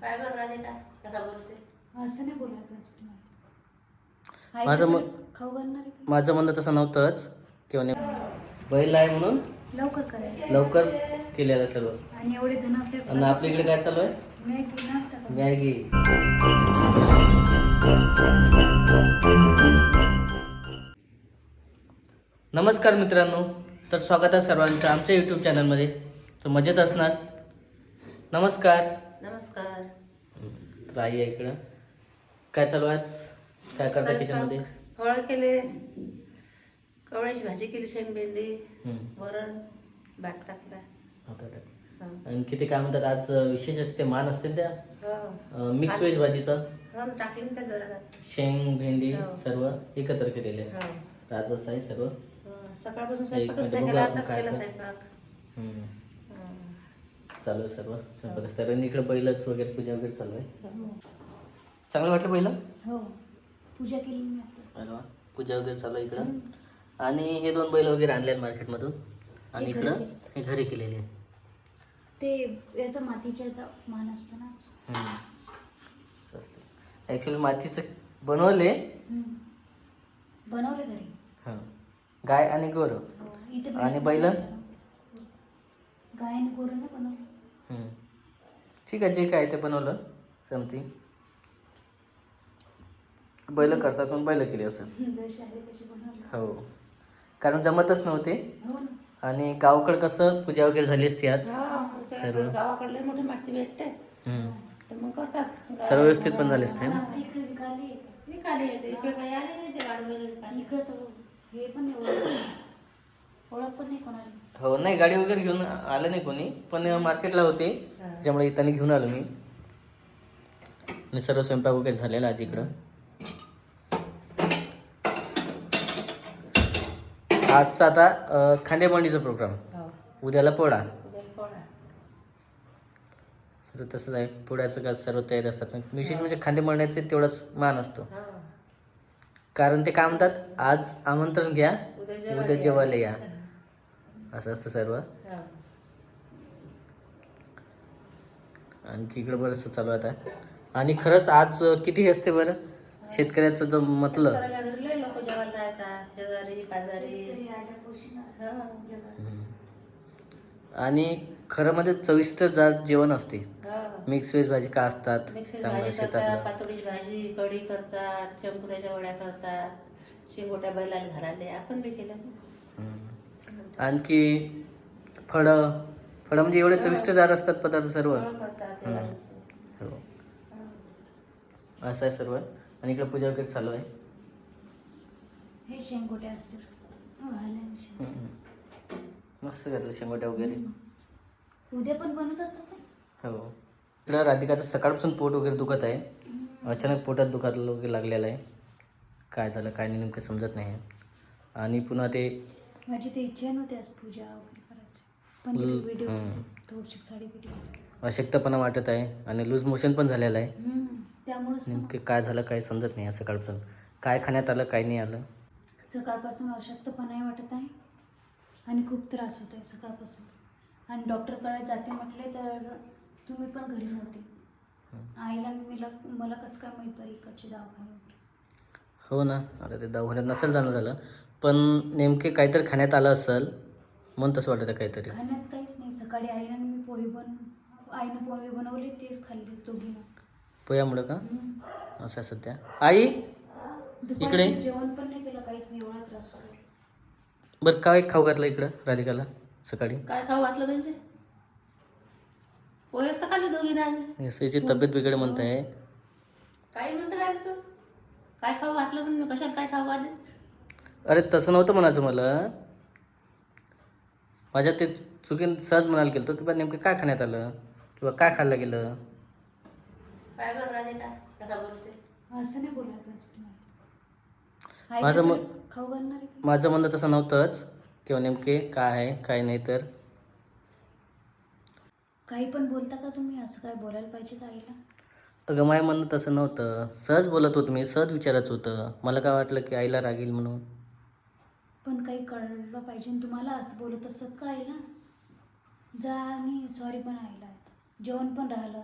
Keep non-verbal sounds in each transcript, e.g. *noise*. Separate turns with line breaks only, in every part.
काय बरं राधिका कसा बोलते?
असं नाही बोलायला पाहिजे तुम्हाला आई
माझं मत-
खाऊ घालणार आहे? का?
माझं म्हणणं तसं नव्हतंच. किंवा ने बैल आहे म्हणून
लवकर करायचं.
लवकर केलेलं सर्व.
आणि एवढे जण असले
आणि आपल्या इकडे काय चालू आहे?
मॅगी नाश्ता करा.
मॅगी. नमस्कार मित्रांनो. तर स्वागत आहे सर्वांचं आमच्या यूट्यूब चॅनलमध्ये तर मजेत असणार. नमस्कार.
नमस्कार
तर आई आहे इकडं काय चालू आहे आज काय करता किचनमध्ये
फळ केले कवळ्याची भाजी केली
हम्म.
वरण भात टाकला
आता.
हा.
आणि किती काय म्हणतात आज विशेष असते मान असते त्या
हो.
मिक्स व्हेज भाजीचं
हो ना, टाकली ना त्या जरा
शेंग भेंडी
हो.
सर्व एकत्र केलेले
हो.
तर आज असं आहे सर्व
हो. सकाळपासून स्वयंपाकच नाही केला
आपण
आताच
काय
केला
काय.
स्वयंपाक
हम्म. चालू आहे सर्व. स्वयंपाक असतं आणि इकडे बैलच वगैरे पूजा वगैरे चालू आहे.
हो.
चांगलं वाटलं पहिलं?
हो. पूजा केली मी आता
अरे वा. पूजा वगैरे चालू आहे इकडं. आणि हे दोन बैल वगैरे आणले आहेत मार्केटमधून. आणि
हे घरी
इकडं. हे घरी केलेले आहेत.
ते याचा मातीच्या याचा मान असतो ना.
हम्म. असं असतं. ॲक्च्युली मातीचं बनवले.
हम्म. बनवले घरी.
हां. गाय आणि गोरं.
हो. इथे
आणि
बनवलं
बैलं?
गाय आणि गोरं नाही बनवलं.
ठीक आहे जे काय ते बनवलं समथिंग बैल करतात पण बैल केली असेल.
बनवलं
हो. कारण जमतच नव्हते.
हो
आणि गावाकडं कसं पूजा वगैरे झाली असती आज.
हा,
सर्व व्यवस्थित पण झाले असते ना?
ओळख पण नाही कोणाला
हो नाही गाडी वगैरे घेऊन आलं नाही कोणी पण मार्केटला होते त्याच्यामुळे इथं घेऊन आलो मी. आणि सर्व स्वयंपाक वगैरे झालेला आज इकडं. आजचा आता खांदेमांडीचा प्रोग्राम
हो.
उद्याला पोळा.
उद्या पोळा.
सर्व तसंच आहे पोळ्याचं का सर्व तयारी असतात. विशेष म्हणजे खांदे मळण्याचे तेवढाच मान असतो.
हो.
कारण ते काय म्हणतात आज आमंत्रण घ्या
उद्या जेवायला
या. असं असतं सर्व.
हो.
आणखी इकडं बरंचसं चालू आहे आता. आणि खरंच आज किती हे असते बरं? शेतकऱ्याचं जर म्हटलं. आणि खरं म्हणजे चविष्ट जा जेवण असते.
हो.
मिक्स व्हेज भाजी का असतात?
मिक्सर
चांगलं
भाजी करतात
शेतातलं
पातोडीची भाजी कढी करतात चंपुऱ्याच्या वड्या करतात. शिंगोट्या बैलाला घालाले आपण बी केलं.
आणखी फळं फळं म्हणजे एवढे चविष्टदार असतात पदार्थ सर्व. हो. असं आहे सर्व. आणि इकडे पूजा वगैरे चालू आहे.
हे शेंगोटे असते.
मस्त घातलं शेंगोट्या वगैरे.
उद्या पण बनवत असतात
हो. इकडं राधिकाचं सकाळपासून पोट वगैरे दुखत आहे. अचानक पोटात दुखायला वगैरे लागलेलं आहे. काय झालं काय नाही नेमकं समजत नाही. आणि पुन्हा ते
माझी ते इच्छा नव्हती आज पूजा वगैरे करायची. पण व्हिडिओ. थोडीशी साडी
अशक्तपणा वाटत आहे आणि लूज मोशन पण झालेलं आहे.
त्यामुळेच ना.
नेमके काय झालं काय समजत नाही आज सकाळपासून. काय खाण्यात आलं काय नाही आलं?
सकाळपासून अशक्तपणाही वाटत आहे आणि खूप त्रास होत आहे सकाळपासून. आणि डॉक्टरकडे जाते म्हटले तर तुम्ही पण घरी नव्हते. आईला आणि मला मला कसं काय माहीत बरं इकडचे दवाखाने वगैरे?
हो ना. आता ते दवाखान्यात नसेल जाणं झालं. पण नेमके काहीतरी खाण्यात आलं असेल म्हणून तसं वाटतं काहीतरी.
खाण्यात काहीच नाही. सकाळी आणि मी पोहे बन आईनं पोहे बनवले तेच खाल्ले दोघीनं.
का?
हम्म.
असं आहे सध्या. आई!
दुपारी
इकडे?
जेवण पण नाही केलं काहीच नाही एवढा त्रास होतो
बरं काय खाऊ घातलं इकडं राधिकाला सकाळी?
काय खाऊ घातलं म्हणजे? पोहेच तर खाल्ले दोघी नाही
याची तब्येत बिघड म्हणत आहे
काय म्हणतं काय तू? काय खाऊ घातलं म्हणजे कशात काय खाऊ घातलं?
अरे तसं नव्हतं म्हणायचं मला. माझ्या ते चुकीन सहज म्हणायला गेलो की बा नेमकं काय खाण्यात आलं? किंवा काय खाल्लं गेलं?
काय बरं राधिका कसा बोलते
असं नाही बोलायला पाहिजे तुम्हाला. आई
माझं
कसं
मग-
खाऊ घालणार आहे? का?
माझं म्हणणं तसं नव्हतंच. किंवा नेमके काय आहे काय नाही तर.
काही पण बोलता का तुम्ही? असं काय बोलायला पाहिजे का आईला?
अगं माझं म्हणणं तसं नव्हतं. सहज बोलत होतो मी सहज विचारायचं होतं. मला काय वाटलं की आईला रागील म्हणून?
पण काही कळलं पाहिजे तुम्हाला असं बोलत असत का आईला जा आणि सॉरी पण आईला. जेवण पण राहिलं.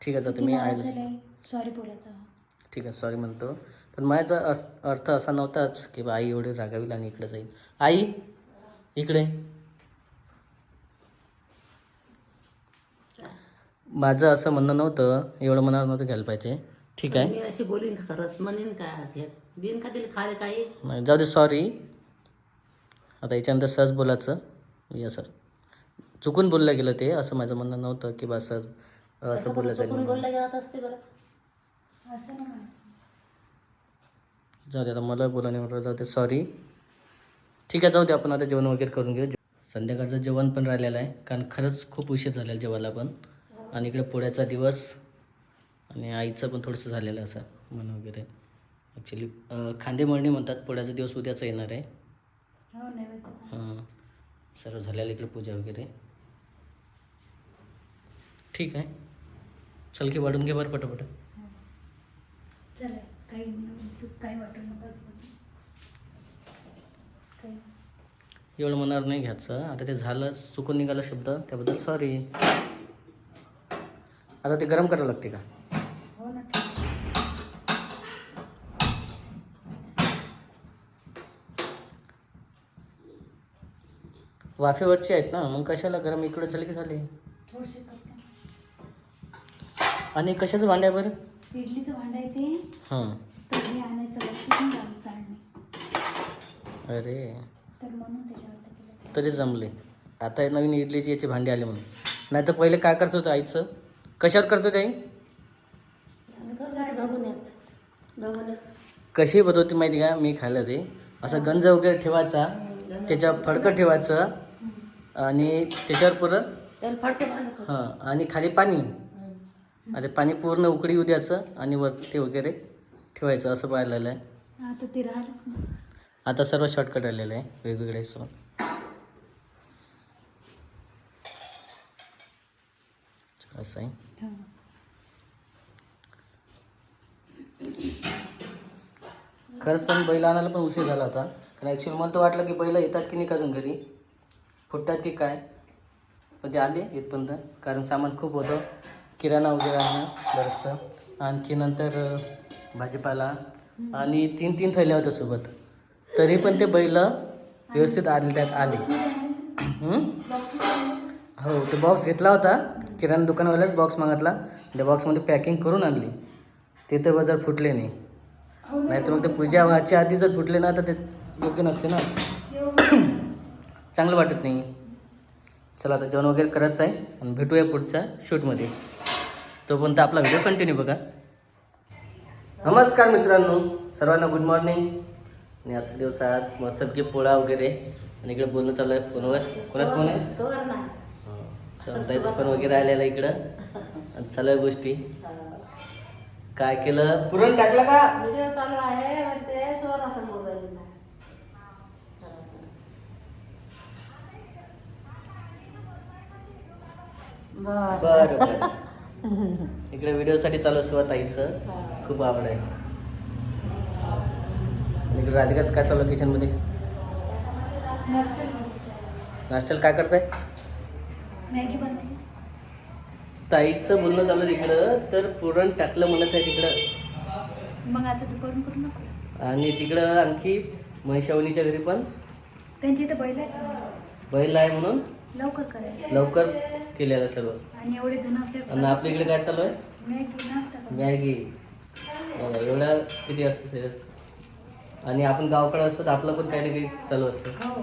ठीक आहे आईला
सॉरी बोलायचं.
ठीक आहे सॉरी म्हणतो. पण माझा अर्थ असा नव्हताच की आई एवढी रागावील आणि इकडे जाईल. आई इकडे. माझं असं म्हणणं नव्हतं एवढं मनावर नव्हतं घ्यायला पाहिजे. ठीक आहे.
मी अशी बोलीन का खरंच म्हणेन का हे. बिन का दिली खाले काही?
नाही जाऊ दे सॉरी आता याच्यानंतर सहज बोलायचं. मी असं चुकून बोललं गेलं ते असं माझं म्हणणं नव्हतं की बा सहज असं बोललं जाईल
असते बरं?
असं नाही म्हणायचं.
जाऊ दे आता मला बोला नाही म्हटलं जाऊ दे सॉरी ठीक आहे जाऊ दे आपण आता जेवण वगैरे करून घेऊ. संध्याकाळचं जेवण पण राहिलेलं आहे कारण खरंच खूप उशीर झालेला जेवायला पण. आणि इकडे पोळ्याचा दिवस आणि आईचं पण थोडंसं झालेलं असं मन वगैरे. ॲक्च्युली खांदे मळणी म्हणतात. पोळ्याचा दिवस उद्याचा येणार आहे.
हो
हां. सर्व झालेलं इकडे पूजा वगैरे. ठीक आहे. चल की वाढून घे बरं पटापट.
चल काही काही वाटू नका. काही
एवढं मनावर नाही घ्यायचं. आता ते झालं चुकून निघालं शब्द त्याबद्दल सॉरी आता ते गरम करावं लागते का
हो ना ठीक आहे.
वाफेवरची आहेत ना मग कशाला गरम? इकडे झाले की झाले?
थोडीशी करते.
आणि कशाचं भांडं आहे बरं?
इडलीचं भांडं आहे ते.
हां.
तर हे आणायचं नाही चालणे.
अरे.
तर म्हणून त्याच्यावर ते. केलं
तरी जमले. आता हे नवीन इडलीची याचे भांडे आले म्हणून. नाही तर पहिले काय करत होतं आईचं? कशावर करत होते आई?
आम्ही घर झाले बघून येत. बघून येत.
कशी बनवते माहिती का? मी खाल्लं ते. असं गंज वगैरे ठेवायचा. त्याच्यावर फडकं ठेवायचं. आणि त्याच्यावर परत?
त्याला फडके बांधत होते.
हां आणि खाली पाणी? आता पाणी पूर्ण उकळी येऊ द्यायचं आणि वरती वगैरे ठेवायचं असं पाहिलेलं आहे.
आता ते राहिलंच नाही.
आता सर्व शॉर्टकट आलेलं आहे वेगवेगळे हिशोब असं आहे. खरंच पण बैल आणायला पण उशीर झाला होता. कारण ॲक्च्युली मला तर वाटलं की बैल येतात की नाही का अजून घरी. फुटतात की काय? पण ते आले इथपर्यंत कारण सामान खूप होतं. किराणा वगैरे आणणं बरंचसं. आणखी नंतर भाजीपाला. आणि तीन तीन थैल्या होत्या सोबत. तरी पण ते बैल व्यवस्थित आले. त्यात आले हो तो बॉक्स घेतला होता. किराणा दुकानवाल्याच बॉक्स मागितला. त्या बॉक्समध्ये पॅकिंग करून आणली. ते तर बाजार फुटले नाही. नाही तर मग ते पूजा व्हायच्या आधी जर फुटले ना तर ते योग्य नसते ना. चांगलं वाटत नाही. चला आता जेवण वगैरे करायचं आहे आणि भेटूया पुढच्या शूटमध्ये. तोपर्यंत आपला व्हिडिओ कंटिन्यू बघा. नमस्कार मित्रांनो सर्वांना गुड मॉर्निंग आणि आजचा दिवस आज मस्तपैकी पोळा वगैरे आणि इकडे बोलणं चालू आहे फोनवर. कोणाच फोन आहे?
सुवर्ण.
सवताईचं पण वगैरे आलेलं इकडं. आणि चालू आहे गोष्टी. काय केलं? पुरण टाकलं का?
व्हिडिओ चालू आहे पण ते सुवर्ण समोर राहिलेला आहे. बरं.
बरं. *laughs* इकडे व्हिडिओसाठी चालू असतो ताईचं. खूप आवड आहे. इकडे राधिकाच काय चालू आहे किचनमध्ये? नाश्त्याला काय करताय? ताईचं बोलणं चालू आहे इकडं तर पुरण टाकलं म्हणत आहे तिकडं.
मग आता दुपारून करू नको.
आणि तिकडं आणखी महिषावणीच्या घरी पण?
त्यांची इथं बैल आहेत.
बैल आहे म्हणून?
लवकर करायचं.
लवकर केलेलं सर्व.
आणि एवढे जण
आणि
असले
आपल्या इकडे काय चालू आहे?
मॅगी
बघा, एवढ्या किती असतं सिरियस आणि आपण गावाकडे असतो तर आपलं पण काही ना काही चालू असतं.
हो.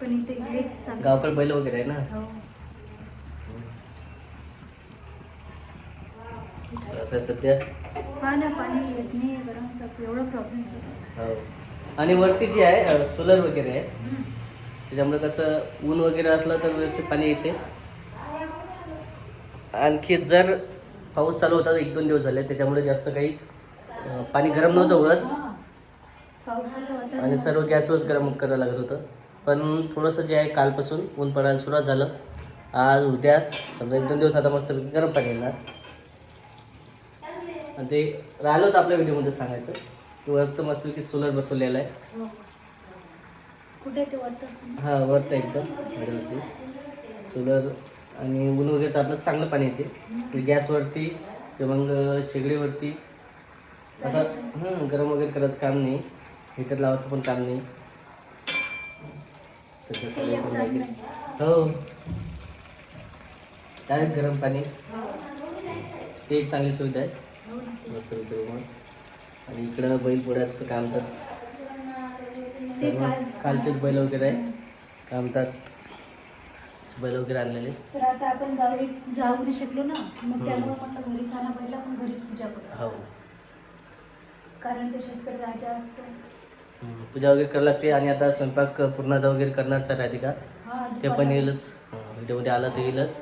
पण इथे लेट चालू.
गावाकडे बैल वगैरे आहे ना?
हो.
असं आहे सध्या.
पाणी येत नाही गरम तर एवढं प्रॉब्लेम चालू
हो. आणि वरती जी आहे सोलर वगैरे आहे त्याच्यामुळे कसं ऊन वगैरे असलं तर व्यवस्थित पाणी येते. आणखी जर पाऊस चालू होता एक दोन दिवस झाले त्याच्यामुळे जास्त काही पाणी गरम नव्हतं होत. आणि सर्व गॅसवरच गरम करावं लागत होतं. पण थोडंसं जे आहे कालपासून ऊन पडायला सुरुवात झालं. आज उद्या समजा एक दोन दिवस आता मस्त गरम पाणी येणार. आणि ते राहिलं होतं आपल्या व्हिडिओमध्ये सांगायचं. की वरतं मस्तपैकी सोलर बसवलेलं आहे.
हो. कुठे ते वरत
हा वरतं एकदम व्यवस्थित सोलर आणि ऊन वगैरे तर आपलं चांगलं पाणी येते. गॅसवरती किंवा मग शेगडीवरती असं हं, गरम वगैरे करायचं काम नाही. हीटर लावायचं पण काम नाही. सध्या सगळं. हो. डायरेक्ट गरम पाणी. ते एक चांगली सुविधा आहे. मस्त रूम आणि इकडं बैल पोळ्याचं काम तर सर्व कालचेच बैल वगैरे आहे. कामतात बैल वगैरे आणलेले.
तर आता आपण गावी जाऊ नाही शकलो ना मग त्यामुळे म्हटलं घरी साना पहिला पण घरीच पूजा करू.
हो.
कारण ते शेतकरी राजा असतो.
पूजा वगैरे करावी लागते आणि आता स्वयंपाक पूर्णाचा वगैरे करणारच राधिका.
हा
ते पण येईलच. व्हिडिओमध्ये आलं तर येईलच.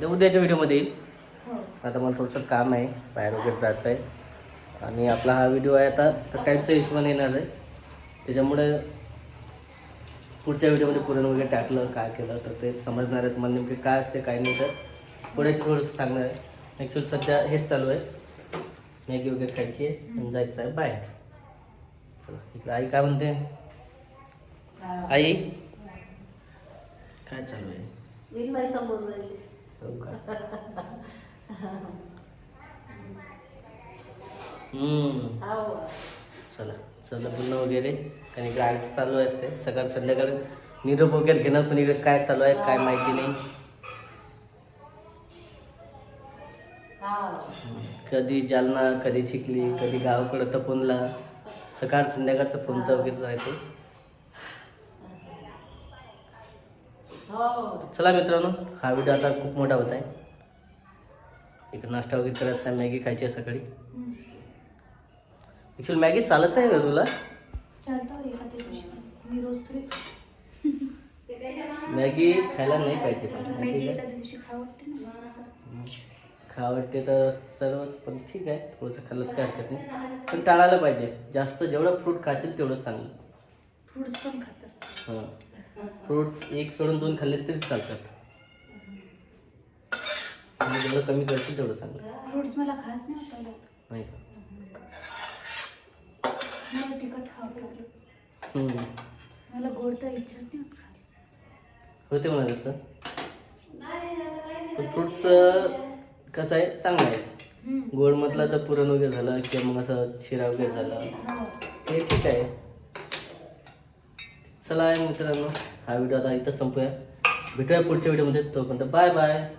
ते उद्याच्या व्हिडिओमध्ये येईल.
हो.
आता मला थोडंसं काम आहे. बाहेर वगैरे जायचं आहे. आणि आपला हा व्हिडिओ आहे आता तर टाईमच्या हिशोबाने येणार आहे. त्याच्यामुळे पुढच्या व्हिडिओमध्ये पुरण वगैरे टाकलं काय केलं तर ते समजणार आहे तुम्हाला नेमके काय असते काय नाही तर पुढेच थोडंसं सांगणार आहे. ॲक्च्युअली सध्या हेच चालू आहे. मॅगी वगैरे खायची आहे आणि जायचं आहे बाहेर. चला इकडे आई काय म्हणते? आई? काय चालू आहे?
मी समोर
हो का? *laughs* हम्म. चला. चला बोलणं वगैरे. कारण इकडे आईचं चालू असते. सकाळ संध्याकाळ निरोप वगैरे घेणार पण इकडे काय चालू आहे काय माहिती नाही. कधी जालना कधी चिखली कधी गावाकडं तपोनला सकाळ संध्याकाळचं फोनचा वगैरे राहते. चला मित्रांनो हा व्हिडिओ आता खूप मोठा होत आहे. इकडे नाश्ता वगैरे करायचा आहे मॅगी खायची आहे सकाळी. ॲक्च्युअली मॅगी चालत नाही का तुला? मॅगी खायला नाही पाहिजे पण? खा वाटते तर सर्वच पण ठीक आहे थोडंसं खाल्लं काय हरकत नाही. पण टाळायला पाहिजे जास्त जेवढं फ्रूट खाशील तेवढं चांगलं.
फ्रुट्स पण खात
हां. फ्रूट्स एक सोडून दोन खाल्ले तरी चालतात. आणि जेवढं कमी करशील तेवढं चांगलं.
फ्रुट्स मला खास नाही
नाही का
मला तिखट खावं लागलं.
हम्म.
मला गोड तर इच्छाच नाही होत खायला.
होते म्हणा तसं. पण फ्रूट्स कसं आहे? चांगलं आहे.
हम्म.
गोड म्हटलं तर पुरण वगैरे झालं किंवा मग असं शिरा वगैरे झालं.
हो.
हे ठीक आहे. चला मित्रांनो हा व्हिडिओ आता इथं संपूया. भेटूया पुढच्या व्हिडिओमध्ये. तोपर्यंत बाय बाय.